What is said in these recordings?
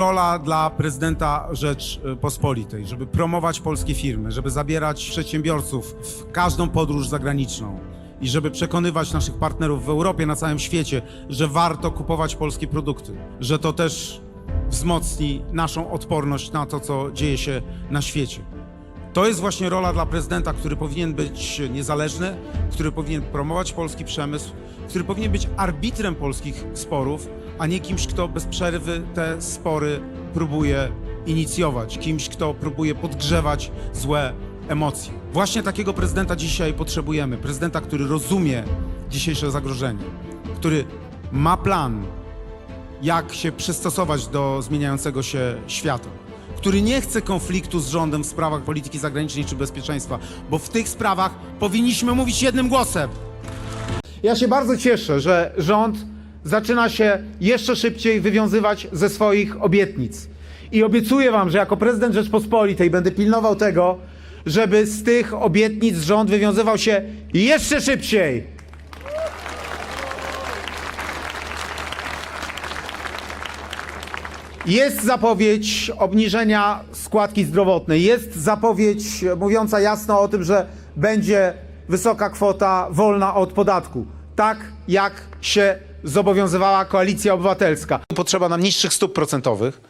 Rola dla prezydenta Rzeczpospolitej, żeby promować polskie firmy, żeby zabierać przedsiębiorców w każdą podróż zagraniczną i żeby przekonywać naszych partnerów w Europie, na całym świecie, że warto kupować polskie produkty, że to też wzmocni naszą odporność na to, co dzieje się na świecie. To jest właśnie rola dla prezydenta, który powinien być niezależny, który powinien promować polski przemysł, który powinien być arbitrem polskich sporów, a nie kimś, kto bez przerwy te spory próbuje inicjować, kimś, kto próbuje podgrzewać złe emocje. Właśnie takiego prezydenta dzisiaj potrzebujemy. Prezydenta, który rozumie dzisiejsze zagrożenie, który ma plan, jak się przystosować do zmieniającego się świata, który nie chce konfliktu z rządem w sprawach polityki zagranicznej czy bezpieczeństwa, bo w tych sprawach powinniśmy mówić jednym głosem. Ja się bardzo cieszę, że rząd zaczyna się jeszcze szybciej wywiązywać ze swoich obietnic. I obiecuję Wam, że jako prezydent Rzeczpospolitej będę pilnował tego, żeby z tych obietnic rząd wywiązywał się jeszcze szybciej. Jest zapowiedź obniżenia składki zdrowotnej. Jest zapowiedź mówiąca jasno o tym, że będzie wysoka kwota wolna od podatku. Tak jak się zobowiązywała koalicja obywatelska. Potrzeba nam niższych stóp procentowych.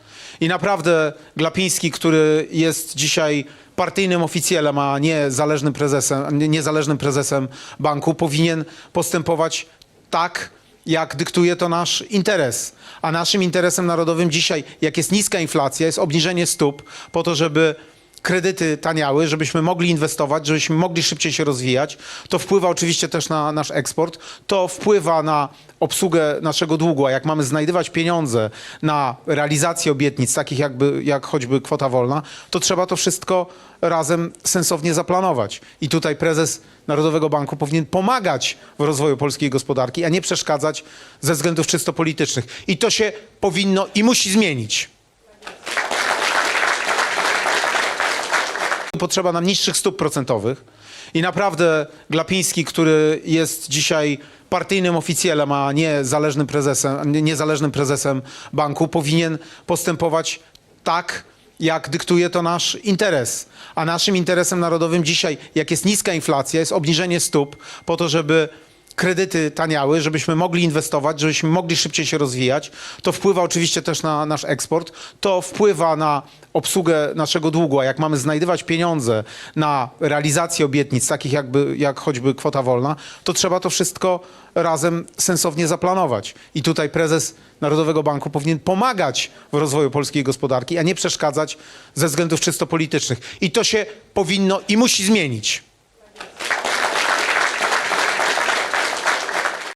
I naprawdę Glapiński, który jest dzisiaj partyjnym oficjelem, a nie zależnym prezesem, nie- niezależnym prezesem banku, powinien postępować tak, jak dyktuje to nasz interes. A naszym interesem narodowym dzisiaj, jak jest niska inflacja, jest obniżenie stóp po to, żeby kredyty taniały, żebyśmy mogli inwestować, żebyśmy mogli szybciej się rozwijać. To wpływa oczywiście też na nasz eksport, to wpływa na obsługę naszego długu, a jak mamy znajdywać pieniądze na realizację obietnic, takich jakby, jak choćby kwota wolna, to trzeba to wszystko razem sensownie zaplanować. I tutaj prezes Narodowego Banku powinien pomagać w rozwoju polskiej gospodarki, a nie przeszkadzać ze względów czysto politycznych. I to się powinno i musi zmienić. Potrzeba nam niższych stóp procentowych. I naprawdę Glapiński, który jest dzisiaj partyjnym oficjelem, a nie zależnym prezesem, nie- niezależnym prezesem banku, powinien postępować tak, jak dyktuje to nasz interes. A naszym interesem narodowym dzisiaj, jak jest niska inflacja, jest obniżenie stóp po to, żeby kredyty taniały, żebyśmy mogli inwestować, żebyśmy mogli szybciej się rozwijać. To wpływa oczywiście też na nasz eksport, to wpływa na obsługę naszego długu, a jak mamy znajdywać pieniądze na realizację obietnic, takich jakby, jak choćby kwota wolna, to trzeba to wszystko razem sensownie zaplanować. I tutaj prezes Narodowego Banku powinien pomagać w rozwoju polskiej gospodarki, a nie przeszkadzać ze względów czysto politycznych. I to się powinno i musi zmienić.